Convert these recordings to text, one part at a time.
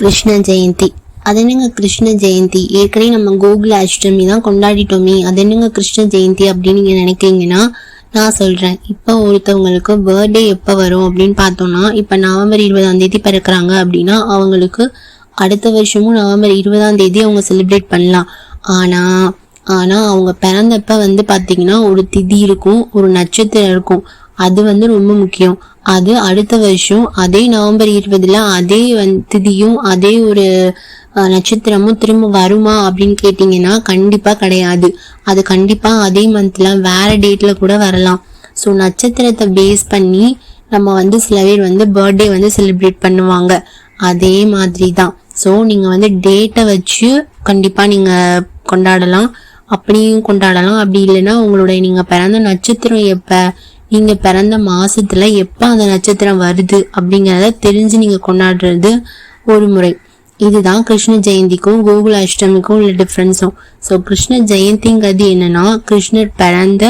கிருஷ்ண ஜெயந்தி. அது என்னங்க கிருஷ்ண ஜெயந்தி? ஏற்கனவே நம்ம கோகுல அஷ்டமி தான் கொண்டாடிட்டோமே அது என்னங்க கிருஷ்ண ஜெயந்தி அப்படின்னு நீங்க நினைக்கிறீங்கன்னா நான் சொல்றேன். இப்போ ஒருத்தவங்களுக்கு பர்த்டே எப்போ வரும் அப்படின்னு பார்த்தோம்னா இப்போ நவம்பர் இருபதாம் தேதி பிறக்கிறாங்க அப்படின்னா அவங்களுக்கு அடுத்த வருஷமும் நவம்பர் இருபதாம் தேதி அவங்க செலிப்ரேட் பண்ணலாம். ஆனால் ஆனால் அவங்க பிறந்தப்ப வந்து பார்த்தீங்கன்னா ஒரு திதி இருக்கும் ஒரு நட்சத்திரம் இருக்கும். அது வந்து ரொம்ப முக்கியம். அது அடுத்த வருஷம் அதே நவம்பர் இருபதுல அதே வந் திதியும் அதே ஒரு நட்சத்திரமும் திரும்ப வருமா அப்படின்னு கேட்டிங்கன்னா கண்டிப்பாக கிடையாது. அது கண்டிப்பாக அதே மந்த்தில் வேற டேட்டில் கூட வரலாம். ஸோ நட்சத்திரத்தை பேஸ் பண்ணி நம்ம வந்து சில பேர் வந்து பர்த்டே வந்து செலிப்ரேட் பண்ணுவாங்க. அதே மாதிரி தான். ஸோ நீங்கள் வந்து டேட்டை வச்சு கண்டிப்பாக நீங்கள் கொண்டாடலாம். அப்படியும் கொண்டாடலாம். அப்படி இல்லைன்னா உங்களுடைய நீங்கள் பிறந்த நட்சத்திரம் எப்போ நீங்க பிறந்த மாசத்துல எப்போ அந்த நட்சத்திரம் வருது அப்படிங்கிறத தெரிஞ்சு நீங்க கொண்டாடுறது ஒரு முறை. இதுதான் கிருஷ்ண ஜெயந்திக்கும் கோகுல அஷ்டமிக்கும் உள்ள டிஃப்ரென்ஸும் ஸோ கிருஷ்ண ஜெயந்திங்கிறது என்னன்னா கிருஷ்ணர் பிறந்த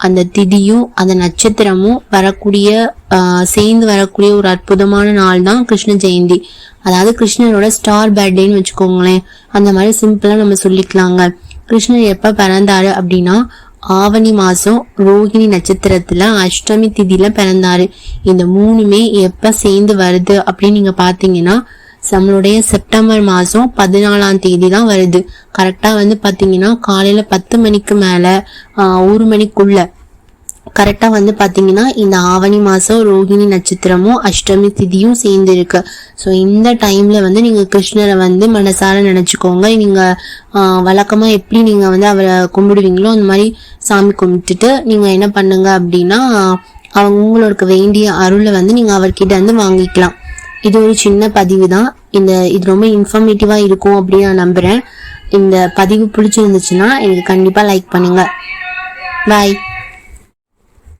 அந்த திதியும் அந்த நட்சத்திரமும் வரக்கூடிய ஆஹ், சேர்ந்து வரக்கூடிய ஒரு அற்புதமான நாள் தான் கிருஷ்ண ஜெயந்தி. அதாவது கிருஷ்ணரோட ஸ்டார் பர்த்டேன்னு வச்சுக்கோங்களேன். அந்த மாதிரி சிம்பிளாக நம்ம சொல்லிக்கலாங்க. கிருஷ்ணர் எப்ப பிறந்தாரு அப்படின்னா ஆவணி மாசம் ரோஹிணி நட்சத்திரத்துல அஷ்டமி திதியில பிறந்தாரு. இந்த மூணுமே எப்ப சேர்ந்து வருது அப்படின்னு நீங்க பாத்தீங்கன்னா நம்மளுடைய செப்டம்பர் மாதம் பதினாலாம் தேதி தான் வருது. கரெக்டாக வந்து பார்த்தீங்கன்னா காலையில் பத்து மணிக்கு மேலே ஒரு மணிக்குள்ள கரெக்டாக வந்து பார்த்தீங்கன்னா இந்த ஆவணி மாதம் ரோகிணி நட்சத்திரமும் அஷ்டமி திதியும் சேர்ந்து இருக்கு. ஸோ இந்த டைமில் வந்து நீங்கள் கிருஷ்ணரை வந்து மனசார நினச்சிக்கோங்க. நீங்கள் வழக்கமாக எப்படி நீங்கள் வந்து அவரை கும்பிடுவீங்களோ அந்த மாதிரி சாமி கும்பிட்டுட்டு நீங்கள் என்ன பண்ணுங்க அப்படின்னா அவங்க உங்களுக்கு வேண்டிய அருளை வந்து நீங்கள் அவர்கிட்ட வந்து வாங்கிக்கலாம். இது ஒரு சின்ன பதிவு தான். இந்த இது ரொம்ப இன்ஃபர்மேட்டிவாக இருக்கும் அப்படின்னு நான் நம்புகிறேன் இந்த பதிவு பிடிச்சிருந்துச்சுன்னா எனக்கு கண்டிப்பாக லைக் பண்ணுங்கள் பாய்